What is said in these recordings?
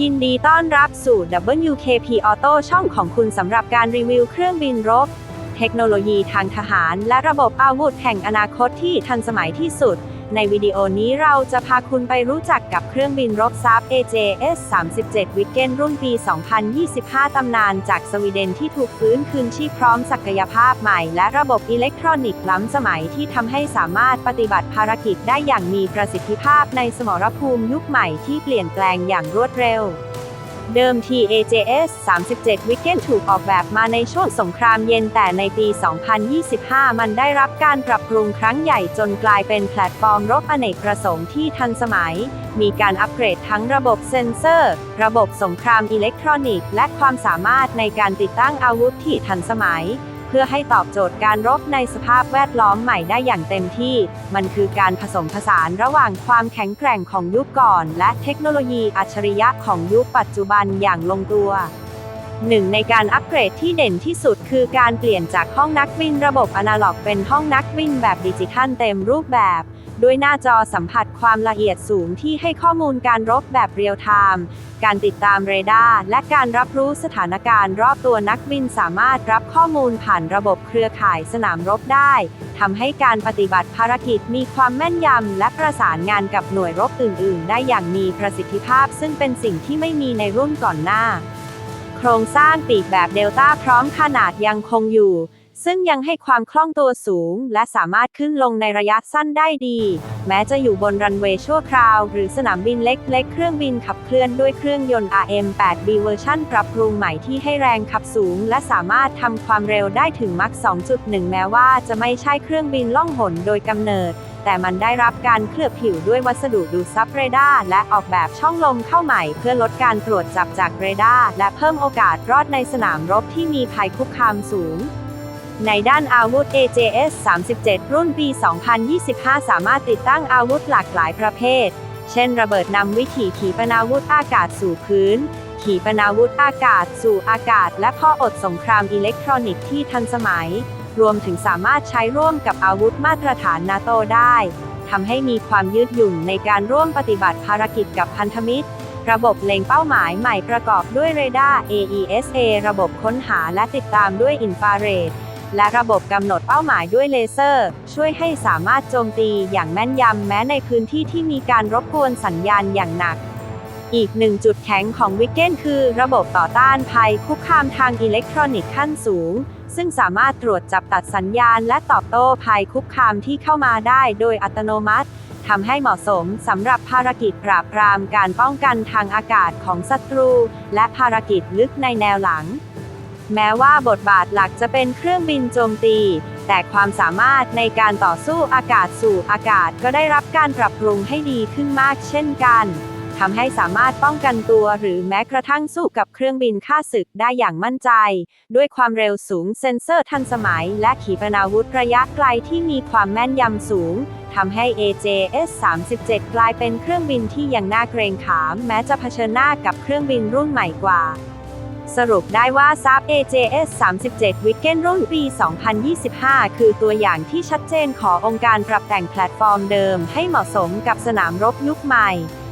ยินดีต้อนรับสู่ WKP Auto ช่องของคุณสำหรับการรีวิวเครื่องบินรบ เทคโนโลยีทางทหาร และระบบอาวุธแห่งอนาคตที่ทันสมัยที่สุด ในวิดีโอนี้เราจะพาคุณไปรู้จักกับเครื่องบินรบซับ AJS 37 วิกเกนรุ่นปี 2025 ตำนานจากสวีเดนที่ถูกฟื้นคืนชีพพร้อมศักยภาพใหม่ และระบบอิเล็กทรอนิกส์ล้ำสมัยที่ทำให้สามารถปฏิบัติภารกิจได้อย่างมีประสิทธิภาพในสมรภูมิยุคใหม่ที่เปลี่ยนแปลงอย่างรวดเร็ว เดิมที AJS 37 วิกเกนถูกออกแบบมาในช่วงสงครามเย็นแต่ในปี 2025 มันได้รับการปรับปรุงครั้งใหญ่จนกลายเป็นแพลตฟอร์มรบอเนกประสงค์ที่ทันสมัย มีการอัปเกรดทั้งระบบเซ็นเซอร์ ระบบสงครามอิเล็กทรอนิกส์ และความสามารถในการติดตั้งอาวุธที่ทันสมัย เพื่อให้ตอบโจทย์การรบในสภาพแวดล้อมใหม่ได้อย่างเต็มที่ มันคือการผสมผสานระหว่างความแข็งแกร่งของยุคก่อน และเทคโนโลยีอัจฉริยะของยุคปัจจุบันอย่างลงตัวหนึ่งในการอัปเกรดที่เด่นที่สุดคือการเปลี่ยนจากห้องนักบินระบบอนาล็อกเป็นห้องนักบินแบบดิจิทัลเต็มรูปแบบ ด้วยหน้าจอสัมผัสความละเอียดสูงที่ให้ข้อมูลการรบแบบเรียลไทม์การติดตามเรดาร์และการรับรู้สถานการณ์รอบตัวนักบินสามารถรับข้อมูลผ่านระบบเครือข่ายสนามรบได้ทำให้การปฏิบัติภารกิจมีความแม่นยำและประสานงานกับหน่วยรบอื่น ๆ ได้อย่างมีประสิทธิภาพ ซึ่งเป็นสิ่งที่ไม่มีในรุ่นก่อนหน้า โครงสร้างปีกแบบเดลต้าพร้อมขนาดยังคงอยู่ ซึ่งยังให้ความคล่องตัวสูง และสามารถขึ้นลงในระยะสั้นได้ดี แม้จะอยู่บนรันเวย์ชั่วคราว หรือสนามบินเล็กๆ เครื่องบินขับเคลื่อนด้วยเครื่องยนต์ RM8B เวอร์ชันปรับปรุงใหม่ที่ให้แรงขับสูง และสามารถทำความเร็วได้ถึงมัก2.1 แม้ว่าจะไม่ใช่เครื่องบินล่องหนโดยกำเนิด แต่มันได้รับการเคลือบผิวด้วยวัสดุดูซับเรดาร์และออกแบบช่องลมเข้าใหม่ เพื่อลดการตรวจจับจากเรดาร์และเพิ่มโอกาสรอดในสนามรบที่มีภัยคุกคามสูง ในด้านอาวุธ AJS 37 รุ่นปี 2025 สามารถติดตั้งอาวุธหลากหลายประเภท เช่น ระเบิดนำวิถีขีปนาวุธอากาศสู่พื้น ขีปนาวุธอากาศสู่อากาศ และพ่ออดสงครามอิเล็กทรอนิกส์ที่ทันสมัย รวมถึงสามารถใช้ร่วมกับอาวุธมาตรฐานนาโตได้ทำให้มีความยืดหยุ่นในการร่วมปฏิบัติภารกิจกับพันธมิตร ระบบเล็งเป้าหมายใหม่ประกอบด้วยเรดาร์ AESA ระบบค้นหาและติดตามด้วยอินฟราเรด และระบบกำหนดเป้าหมายด้วยเลเซอร์ ช่วยให้สามารถโจมตีอย่างแม่นยำแม้ในพื้นที่ที่มีการรบกวนสัญญาณอย่างหนัก อีกหนึ่งจุดแข็งของวิกเก้นคือระบบต่อต้านภัยคุกคามทางอิเล็กทรอนิกส์ขั้นสูง ซึ่งสามารถตรวจจับตัดสัญญาณและตอบโต้ภัยคุกคามที่เข้ามาได้โดยอัตโนมัติทำให้เหมาะสมสำหรับภารกิจปราบปรามการป้องกันทางอากาศของศัตรู และภารกิจลึกในแนวหลัง แม้ว่าบทบาทหลักจะเป็นเครื่องบินโจมตี แต่ความสามารถในการต่อสู้อากาศสู่อากาศก็ได้รับการปรับปรุงให้ดีขึ้นมากเช่นกันทำให้สามารถป้องกันตัวหรือแม้กระทั่งสู้กับเครื่องบินฆ่าศึกได้อย่างมั่นใจ ด้วยความเร็วสูงเซ็นเซอร์ทันสมัย และขีปนาวุธระยะไกลที่มีความแม่นยำสูงทำให้ AJS 37กลายเป็นเครื่องบินที่ยังน่าเกรงขาม แม้จะเผชิญหน้ากับเครื่องบินรุ่นใหม่กว่า สรุปได้ว่าซับ AJS 37 วิกเกนรุ่นปี 2025 คือตัวอย่างที่ชัดเจนขององค์การปรับแต่งแพลตฟอร์มเดิมให้เหมาะสมกับสนามรบยุคใหม่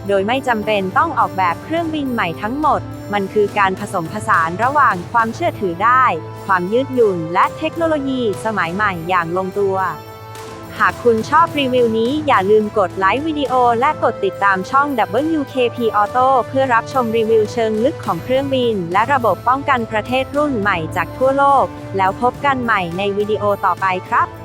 โดยไม่จำเป็นต้องออกแบบเครื่องบินใหม่ทั้งหมด มันคือการผสมผสานระหว่างความเชื่อถือได้ ความยืดหยุ่นและเทคโนโลยีสมัยใหม่อย่างลงตัว หากคุณชอบรีวิวนี้อย่าลืมกดไลค์วิดีโอและกดติดตามช่อง WKP Auto เพื่อรับชมรีวิวเชิงลึกของเครื่องบิน และระบบป้องกันประเทศรุ่นใหม่จากทั่วโลก แล้วพบกันใหม่ในวิดีโอต่อไปครับ